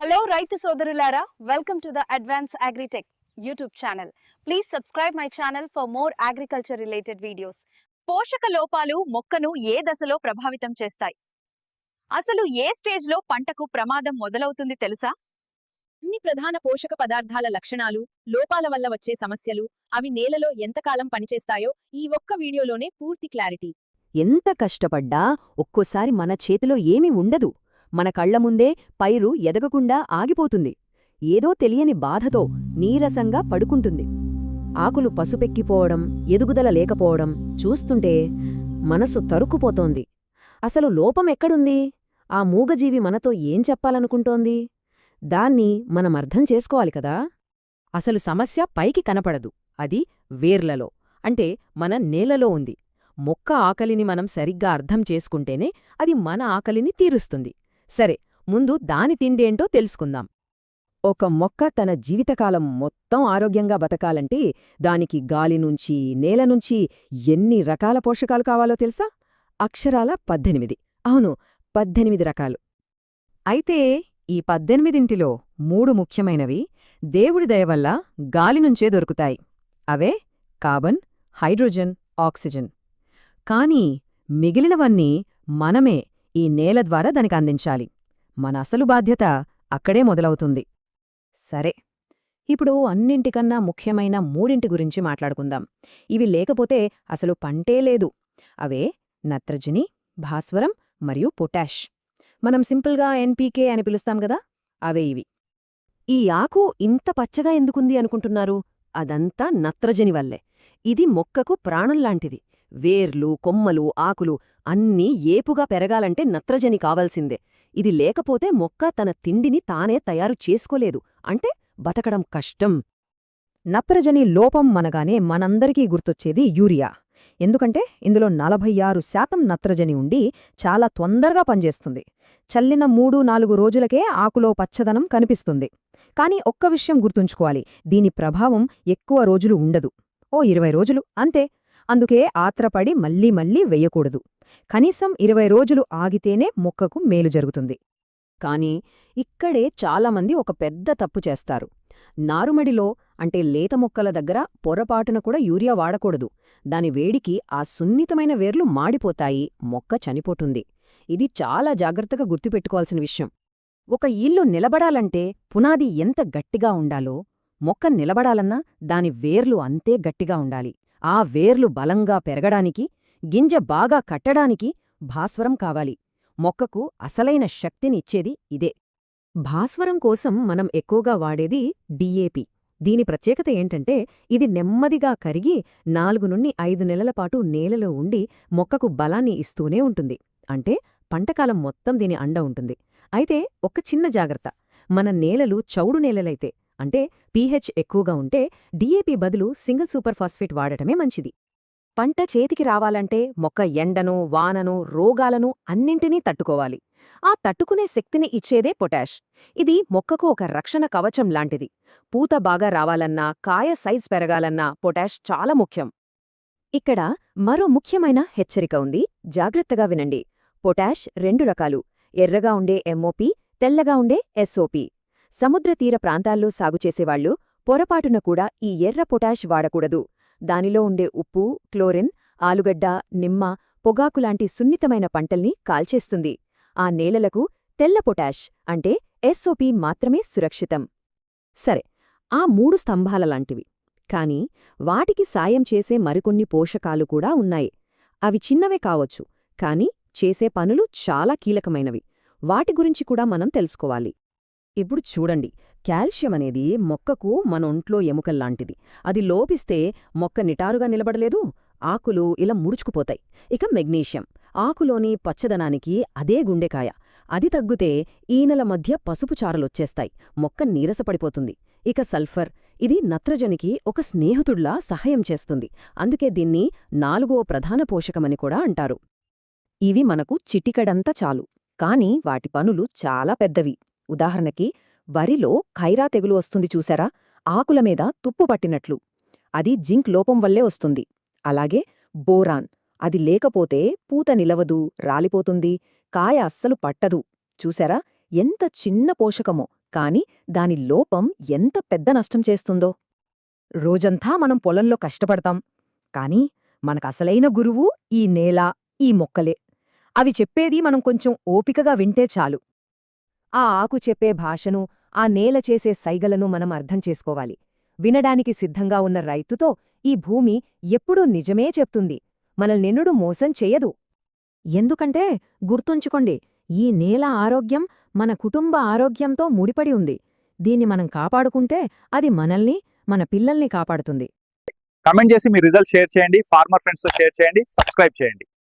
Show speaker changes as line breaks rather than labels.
Hello రైతు సోదరులారా welcome to the advance agritech YouTube channel please subscribe my channel for more agriculture related videos
పోషక లోపాలు మొక్కను ఏ దశలో ప్రభావితం చేస్తాయి? అసలు ఏ స్టేజ్లో పంటకు ప్రమాదం మొదలవుతుంది తెలుసా?
అన్ని ప్రధాన పోషక పదార్థాల లక్షణాలు లోపాల వల్ల వచ్చే సమస్యలు అవి నేలలో ఎంతకాలం పనిచేస్తాయో ఈ ఒక్క వీడియోలోనే పూర్తి క్లారిటీ
ఎంత కష్టపడ్డా ఒక్కోసారి మన చేతిలో ఏమీ ఉండదు. మన కళ్ళ ముందే పైరు ఎదగకుండా ఆగిపోతుంది. ఏదో తెలియని బాధతో నీరసంగా పడుకుంటుంది. ఆకులు పసుపెక్కిపోవడం ఎదుగుదల లేకపోవడం చూస్తుంటే మనసు తరుక్కుపోతోంది. అసలు లోపం ఎక్కడుంది? ఆ మూగజీవి మనతో ఏం చెప్పాలనుకుంటోంది? దాన్ని మనం అర్థం చేసుకోవాలి కదా? అసలు సమస్య పైకి కనపడదు. అది వేర్లలో అంటే మన నేలలో ఉంది. మొక్క ఆకలిని మనం సరిగ్గా అర్థం చేసుకుంటేనే అది మన ఆకలిని తీరుస్తుంది. సరే ముందు దాని తిండేంటో తెలుసుకుందాం. ఒక మొక్క తన జీవితకాలం మొత్తం ఆరోగ్యంగా బతకాలంటే దానికి గాలి నుంచి నేల నుంచి ఎన్ని రకాల పోషకాలు కావాలో తెలుసా? అక్షరాల పద్దెనిమిది. అవును పద్దెనిమిది రకాలు. అయితే ఈ పద్దెనిమిదింటిలో మూడు ముఖ్యమైనవి దేవుడి దయవల్ల గాలినుంచే దొరుకుతాయి. అవే కార్బన్ హైడ్రోజన్ ఆక్సిజన్. కానీ మిగిలినవన్నీ మనమే ఈ నేల ద్వారా దానికి అందించాలి. మన అసలు బాధ్యత అక్కడే మొదలవుతుంది. సరే ఇప్పుడు అన్నింటికన్నా ముఖ్యమైన మూడింటి గురించి మాట్లాడుకుందాం. ఇవి లేకపోతే అసలు పంటే లేదు. అవే నత్రజని భాస్వరం మరియు పొటాష్. మనం సింపుల్గా ఎన్పీకే అని పిలుస్తాం గదా అవే ఇవి. ఈ ఆకు ఇంత పచ్చగా ఎందుకుంది అనుకుంటున్నారు? అదంతా నత్రజని వల్లే. ఇది మొక్కకు ప్రాణంలాంటిది వేర్లు కొమ్మలు ఆకులు అన్నీ ఏపుగా పెరగాలంటే నత్రజని కావాల్సిందే. ఇది లేకపోతే మొక్క తన తిండిని తానే తయారు చేసుకోలేదు. అంటే బతకడం కష్టం. నత్రజని లోపం మనగానే మనందరికీ గుర్తొచ్చేది యూరియా. ఎందుకంటే ఇందులో నలభై ఆరు శాతం నత్రజని ఉండి చాలా తొందరగా పనిచేస్తుంది. చల్లిన మూడు నాలుగు రోజులకే ఆకులో పచ్చదనం కనిపిస్తుంది. కాని ఒక్క విషయం గుర్తుంచుకోవాలి. దీని ప్రభావం ఎక్కువ రోజులు ఉండదు. ఓ ఇరవై రోజులు. అంతే. అందుకే ఆత్రపడి మళ్ళీ మళ్ళీ వెయ్యకూడదు కనీసం ఇరవై రోజులు ఆగితేనే మొక్కకు మేలు జరుగుతుంది. కాని ఇక్కడే చాలామంది ఒక పెద్ద తప్పు చేస్తారు. నారుమడిలో అంటే లేత మొక్కల దగ్గర పొరపాటున కూడా యూరియా వాడకూడదు. దాని వేడికి ఆ సున్నితమైన వేర్లు మాడిపోతాయి మొక్క చనిపోతుంది. ఇది చాలా జాగ్రత్తగా గుర్తుపెట్టుకోవాల్సిన విషయం. ఒక ఇల్లు నిలబడాలంటే పునాది ఎంత గట్టిగా ఉండాలో మొక్క నిలబడాలన్నా దాని వేర్లు అంతే గట్టిగా ఉండాలి. ఆ వేర్లు బలంగా పెరగడానికి గింజ బాగా కట్టడానికి భాస్వరం కావాలి. మొక్కకు అసలైన శక్తినిచ్చేది ఇదే. భాస్వరం కోసం మనం ఎక్కువగా వాడేది డిఏపి దీని ప్రత్యేకత ఏంటంటే ఇది నెమ్మదిగా కరిగి నాలుగు నుండి ఐదు నెలలపాటు నేలలో ఉండి మొక్కకు బలాన్ని ఇస్తూనే ఉంటుంది. అంటే పంటకాలం మొత్తం దీని అండ ఉంటుంది. అయితే ఒక చిన్న జాగ్రత్త. మన నేలలు చౌడు నేలలైతే అంటే పీహెచ్ ఎక్కువగా ఉంటే డీఏపీ బదులు సింగిల్ సూపర్ ఫాస్ఫేట్ వాడటమే మంచిది. పంట చేతికి రావాలంటే మొక్క ఎండను వానను రోగాలను అన్నింటినీ తట్టుకోవాలి. ఆ తట్టుకునే శక్తిని ఇచ్చేదే పొటాష్. ఇది మొక్కకు ఒక రక్షణ కవచం లాంటిది. పూత బాగా రావాలన్నా కాయ సైజ్ పెరగాలన్నా పొటాష్ చాలా ముఖ్యం. ఇక్కడ మరో ముఖ్యమైన హెచ్చరిక ఉంది. జాగ్రత్తగా వినండి. పొటాష్ రెండు రకాలు. ఎర్రగా ఉండే ఎంఓపి తెల్లగా ఉండే ఎస్ఓపి. సముద్ర తీర ప్రాంతాల్లో సాగుచేసేవాళ్ళు పొరపాటున కూడా ఈ ఎర్ర పొటాష్ వాడకూడదు. దానిలో ఉండే ఉప్పు క్లోరిన్ ఆలుగడ్డ నిమ్మ పొగాకులాంటి సున్నితమైన పంటల్ని కాల్చేస్తుంది. ఆ నేలలకు తెల్ల పొటాష్ అంటే ఎస్ఓపి మాత్రమే సురక్షితం. సరే ఆ మూడు స్తంభాలలాంటివి కాని వాటికి సాయం చేసే మరికొన్ని పోషకాలు కూడా ఉన్నాయి. అవి చిన్నవే కావచ్చు కాని చేసే పనులు చాలా కీలకమైనవి. వాటి గురించి కూడా మనం తెలుసుకోవాలి. ఇప్పుడు చూడండి. కాల్షియం అనేది మొక్కకు మన ఒంట్లో ఎముకల్లాంటిది. అది లోపిస్తే మొక్క నిటారుగా నిలబడలేదు ఆకులు ఇలా ముడుచుకుపోతాయి. ఇక మెగ్నీషియం. ఆకులోని పచ్చదనానికి అదే గుండెకాయ. అది తగ్గుతే ఈనెల మధ్య పసుపు చారలొచ్చేస్తాయి. మొక్క నీరసపడిపోతుంది. ఇక సల్ఫర్. ఇది నత్రజనికి ఒక స్నేహితుడ్లా సహాయం చేస్తుంది. అందుకే దీన్ని నాలుగో ప్రధాన పోషకమని కూడా అంటారు. ఇవి మనకు చిటికడంత చాలు. కాని వాటి పనులు చాలా పెద్దవి. ఉదాహరణకి వరిలో ఖైరా తెగులు వస్తుంది చూసారా? ఆకుల మీద తుప్పు పట్టినట్లు. అది జింక్ లోపం వల్లే వస్తుంది. అలాగే బోరాన్ అది లేకపోతే పూత నిలవదు రాలిపోతుంది కాయ అస్సలు పట్టదు. చూసారా? ఎంత చిన్న పోషకమో కాని దాని లోపం ఎంత పెద్ద నష్టం చేస్తుందో. రోజంతా మనం పొలంలో కష్టపడతాం. కాని మనకసలైన గురువు ఈ నేల ఈ మొక్కలే. అవి చెప్పేది మనం కొంచెం ఓపికగా వింటే చాలు. ఆ ఆకు చెప్పే భాషను ఆ నేల చేసే సైగలను మనం అర్థం చేసుకోవాలి. వినడానికి సిద్ధంగా ఉన్న రైతుతో ఈ భూమి ఎప్పుడూ నిజమే చెప్తుంది. మనల్నెన్నుడు మోసం చెయ్యదు. ఎందుకంటే గుర్తుంచుకోండి ఈ నేల ఆరోగ్యం మన కుటుంబ ఆరోగ్యంతో ముడిపడి ఉంది. దీన్ని మనం కాపాడుకుంటే అది మనల్ని మన పిల్లల్ని కాపాడుతుంది.
కమెంట్ చేసి మీ రిజల్ట్ షేర్ చేయండి ఫార్మర్ ఫ్రెండ్స్తో షేర్ చేయండి సబ్స్క్రైబ్ చేయండి.